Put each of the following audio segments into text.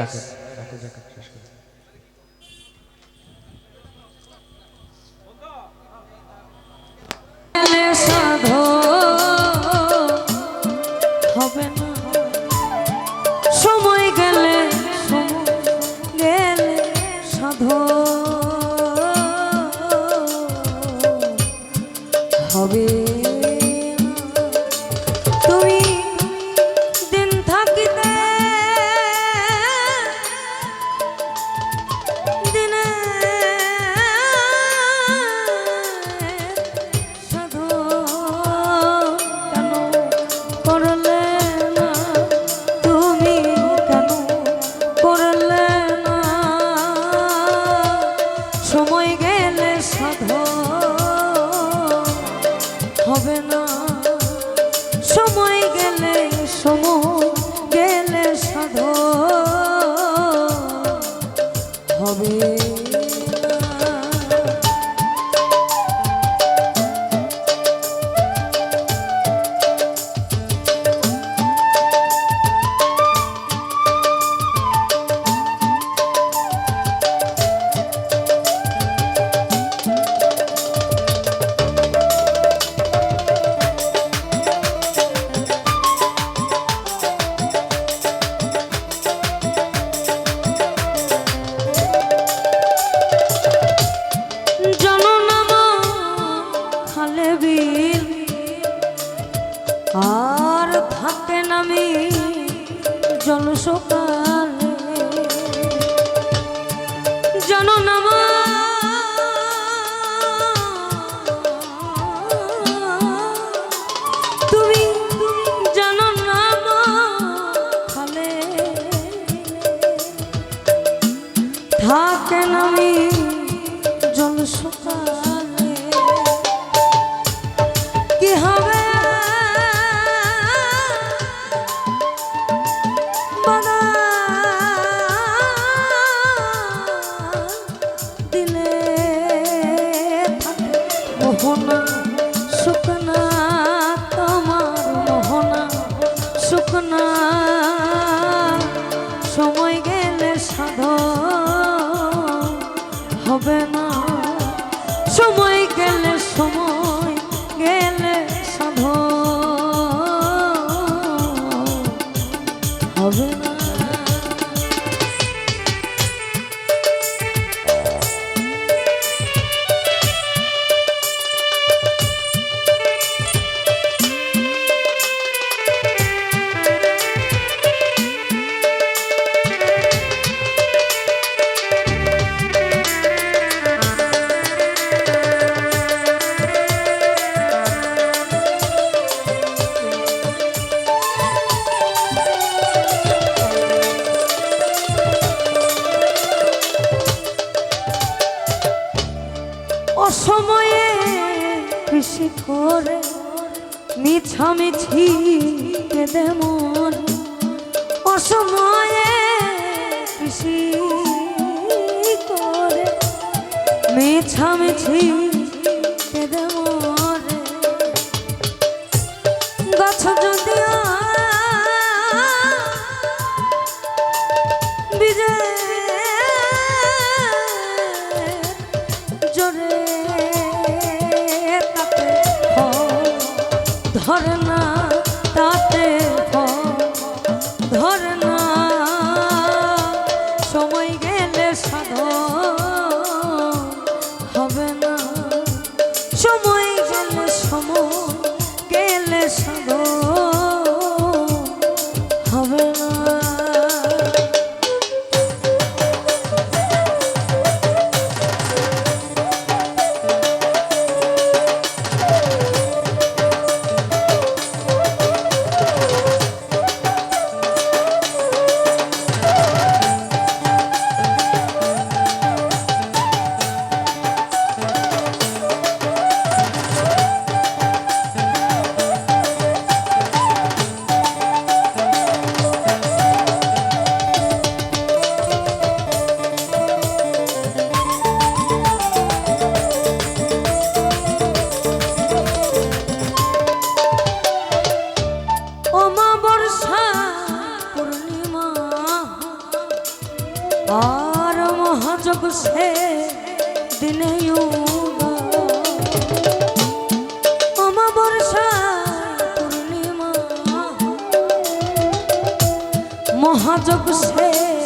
রাখো। সাধো হবে না সময় গেলে সময় গেলে সাধো সাধ হবে। বীর আর থাকে নামি জনসোকা Wunder. সময়ে কৃষি করে মিছামিছি কেঁদে মন। অসময়ে কৃষি করে মিছামিছি আর মহাযোগ সে দিনে মহাযোগ সে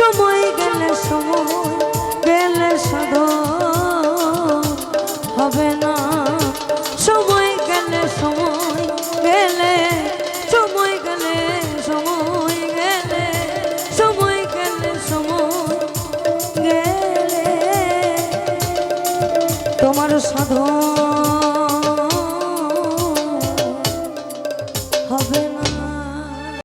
সময় গেলে সময়